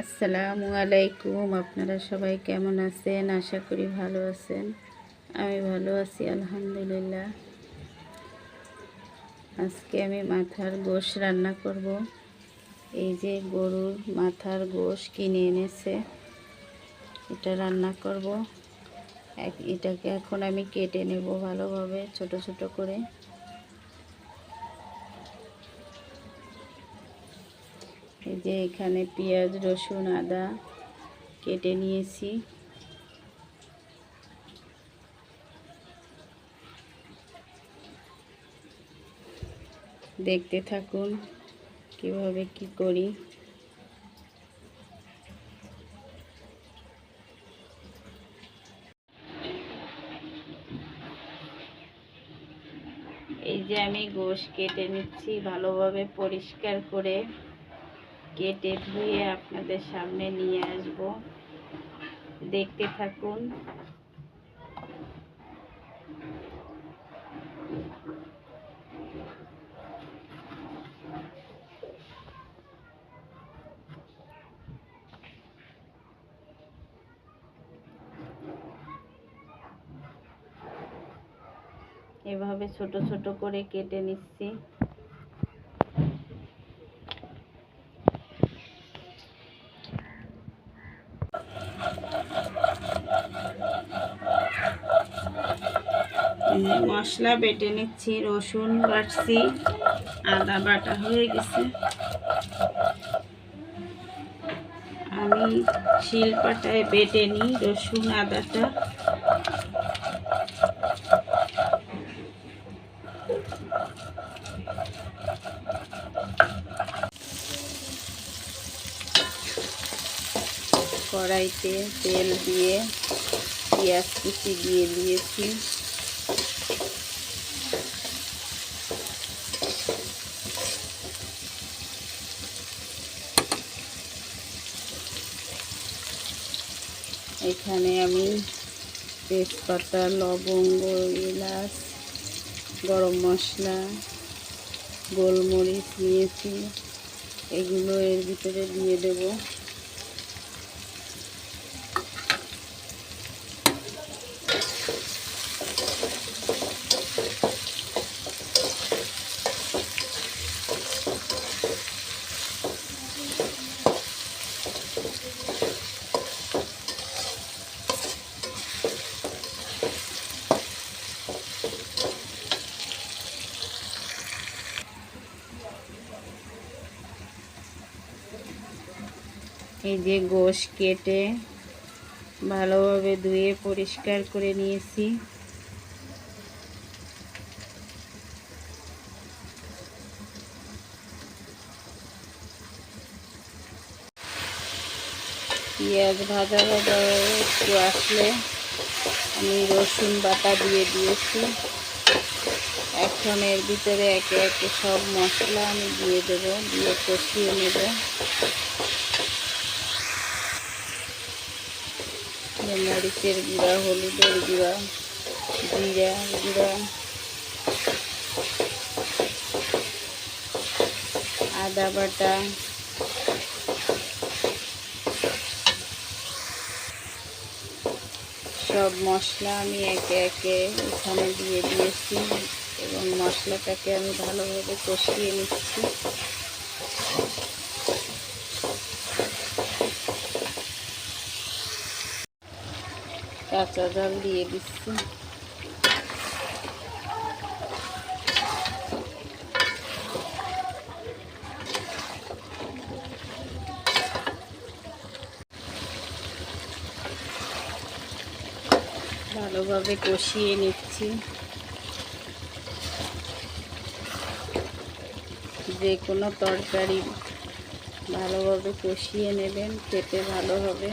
আসসালামু আলাইকুম, আপনারা সবাই কেমন আছেন? আশা করি ভালো আছেন। আমি ভালো আছি, আলহামদুলিল্লাহ। আজকে আমি মাথার গোশ রান্না করব। এই যে গরুর মাথার গোশ কিনে এনেছে, এটা রান্না করব। এটাকে এখন আমি কেটে নেব ভালোভাবে, ছোট ছোট করে। এই যে এখানে পেঁয়াজ, রসুন, আদা কেটে নিয়েছি। দেখতে থাকুন কীভাবে কি করি। এই যে আমি গোশ কেটে নিচ্ছি ভালোভাবে পরিষ্কার করে। কেটে ধুয়ে আপনাদের সামনে নিয়ে আসব। দেখতে থাকুন। এভাবে ছোট ছোট করে কেটে নিচ্ছি। মশলা বেটে নিচ্ছি, রসুন বাটছি, আদা বাটা হয়ে গেছে। আমি শিলপাটায় বেটে নিই রসুন, আদাটা। কড়াইতে তেল দিয়ে পেঁয়াজ কুচি দিয়ে দিয়েছি। এখানে আমি তেজপাতা লবঙ্গ এলাচ গরম মশলা গোলমরিচ নিয়েছি। এগুলো এর ভিতরে দিয়ে দেবো। এই যে গোশ কেটে ভালোভাবে ধুয়ে পরিষ্কার করে নিয়েছি। পেঁয়াজ ভাজা ভাজা একটু আসলে আমি রসুন বাটা দিয়ে দিয়েছি। এখন এর ভিতরে একে একে সব মশলা আমি দিয়ে দেবো, দিয়ে কষিয়ে নেব যে মরিচের গুঁড়া, হলুদের গুঁড়া, জিরা গুঁড়া, আদা বাটা, সব মশলা আমি একে একে এখানে দিয়ে দিয়েছি এবং মশলাটাকে আমি ভালোভাবে কষিয়ে নিচ্ছি। কাঁচা জল দিয়ে দিচ্ছি ভালোভাবে কষিয়ে নিচ্ছি। যে কোনো তরকারি ভালোভাবে কষিয়ে নেবেন, খেতে ভালো হবে।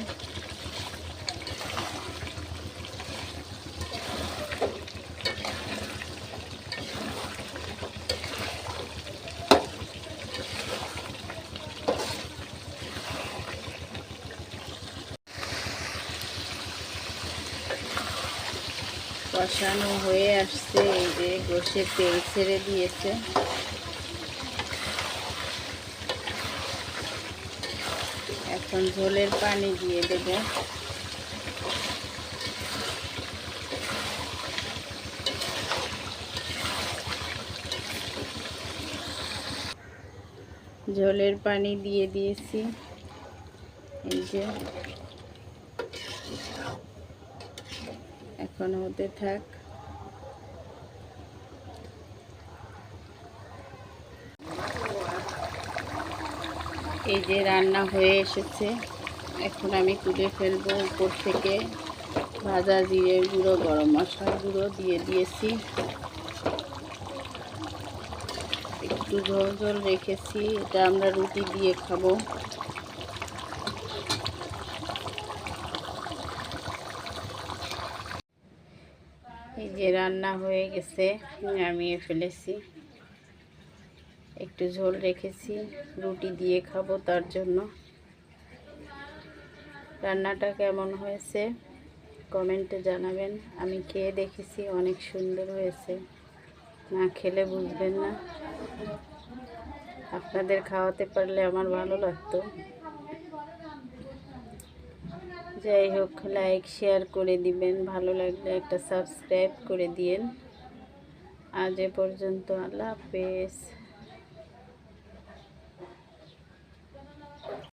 কষানো হয়ে আসছে, এই যে গোষে তেল ছেড়ে দিয়েছে। এখন ঝোলের পানি দিয়ে দেব। ঝোলের পানি দিয়ে দিয়েছি। এই যে এখন হতে থাক। এই যে রান্না হয়ে এসেছে। এখন আমি তুলে ফেলব উপর থেকে। ভাজা জিরে গুঁড়ো, গরম মশলা গুঁড়ো দিয়ে দিয়েছি। একটু ঝোল ঝোল রেখেছি। এটা আমরা রুটি দিয়ে খাব। যে রান্না হয়ে গেছে, নামিয়ে ফেলেছি। একটু ঝোল রেখেছি, রুটি দিয়ে খাব তার জন্য। রান্নাটা কেমন হয়েছে? কমেন্টে জানাবেন। আমি খেয়ে দেখেছি, অনেক সুন্দর হয়েছে। না খেলে বুঝবেন না। আপনাদের খাওয়াতে পারলে আমার ভালো লাগতো। যাই হোক লাইক শেয়ার করে দিবেন। ভালো লাগলে একটা সাবস্ক্রাইব করে দিয়েন। আজ এ পর্যন্ত আল্লাহ হাফেজ।